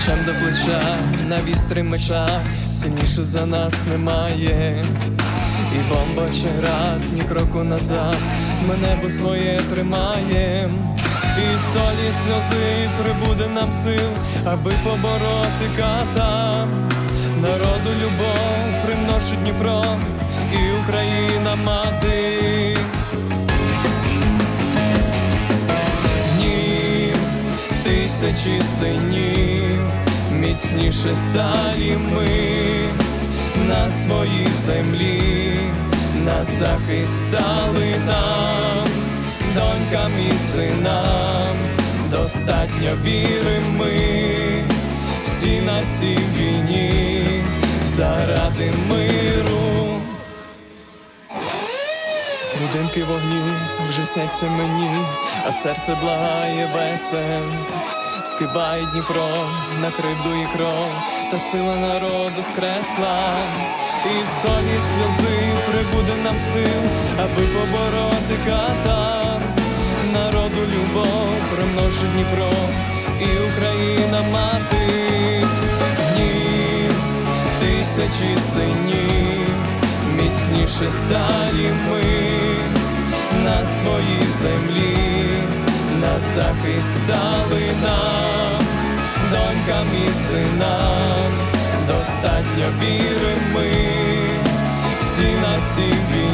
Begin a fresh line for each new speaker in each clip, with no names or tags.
плечем до плеча, на вістрі меча, сильніше за нас немає. І бомба чи град, ні кроку назад, ми небо своє тримає. І солі сльози прибуде нам сил, аби побороти ката. Народу любов примножить Дніпро і Україна мати. Тисячі синів, міцніше сталі ми на своїй землі, на захист стали нам, донькам і синам, достатньо віри ми, всі на цій війні заради миру. Будинки вогні вже сняться мені, а серце благає весен. Скибає Дніпро на і кров, та сила народу скресла, і соні сльози прибуде нам сил, аби побороти ката. Народу любов примножить Дніпро і Україна мати. Днів тисячі синів, міцніше сталі ми на своїй землі, на захист стали нам, донькам і синам, достатньо віри ми, всі на цій війні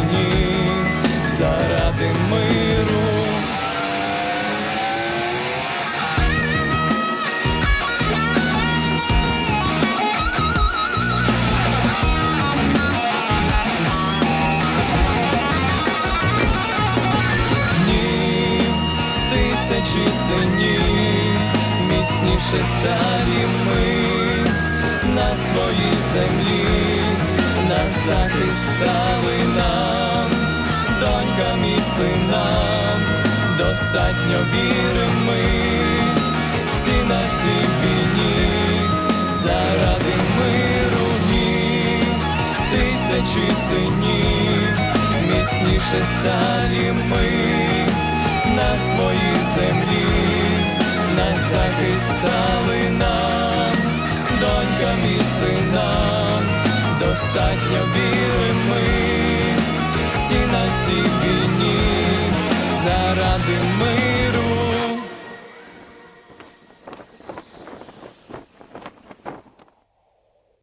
тисячі синів, міцніше сталі ми на своїй землі, на захист стали нам, донькам і синам, достатньо віри ми, всі на цій війні, заради миру днів, тисячі синів, міцніше сталі ми своїй землі, на захист стали нам, донькам і синам, достатньо віри ми, всі на